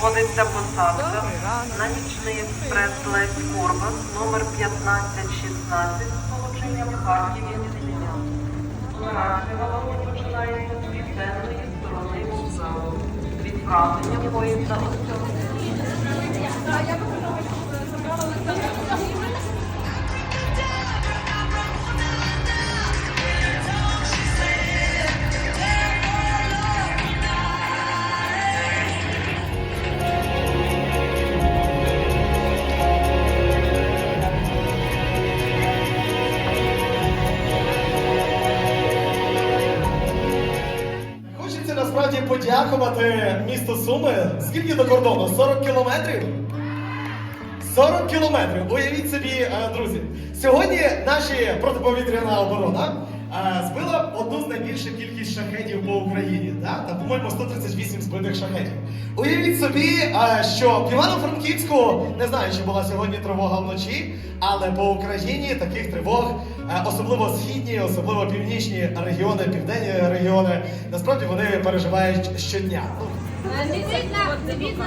проводиться посадка на нічний експрес Лесь Корбас номер 1516 з полученням Харків Єнісеня. Наразі вона починається з південної сторони вокзалу. Відправлення поїзда о Хочеться подякувати місту Суми. Скільки до кордону? 40 кілометрів? 40 кілометрів. Уявіть собі, е, друзі. Сьогодні наші протиповітряна оборона збила одну з найбільших кількість шахедів по Україні. Да? Там, по-моєму, 138 збитих шахедів. Уявіть собі, е, що в Івано-Франківську не знаю, чи була сьогодні тривога вночі, але по Україні таких тривог, е, особливо східні, особливо північні регіони, південні регіони, насправді вони переживають щодня. Дивіться, дивіться.